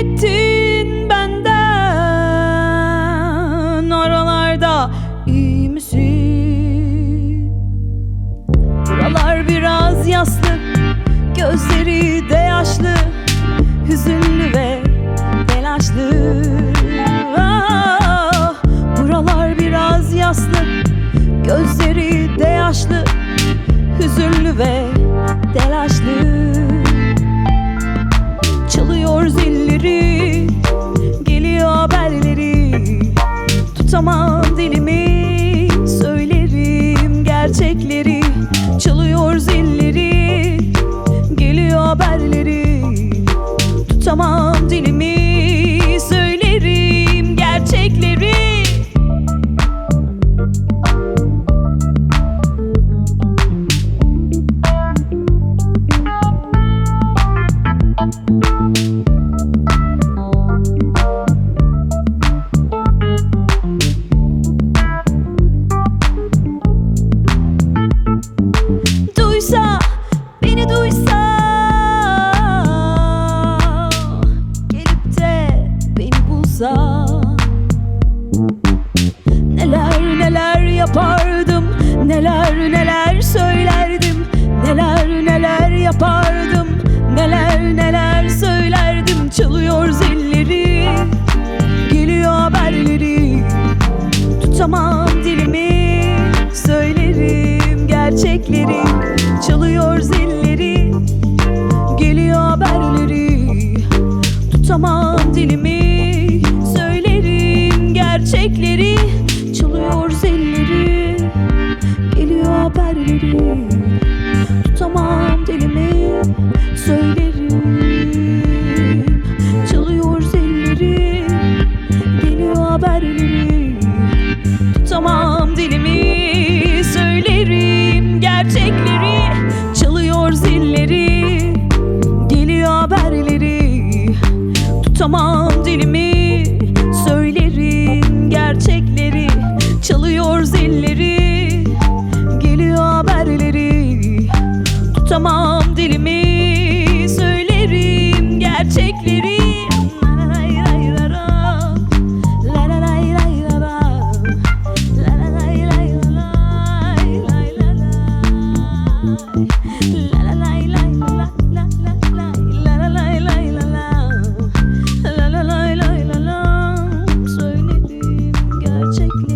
gittin benden Oralarda iyi misin? Buralar biraz yaslı Gözleri de yaşlı Hüzünlü ve telaşlı bulsa Neler neler yapardım Neler neler söylerdim Neler neler yapardım Neler neler söylerdim. Çalıyor zilleri Geliyor haberleri. Tutamam dilimi Söylerim gerçekleri. Çalıyor zilleri Geliyor haberleri. Tutamam dilimi Tutamam dilimi Söylerim. Çalıyor zilleri Geliyor haberleri Tutamam dilimi Söylerim gerçekleri. Çalıyor zilleri Geliyor haberleri. Tutamam dilimi Söylerim gerçekleri. Çalıyor zilleri tutamam dilimi Söylerim gerçekleri Söylerim gerçekleri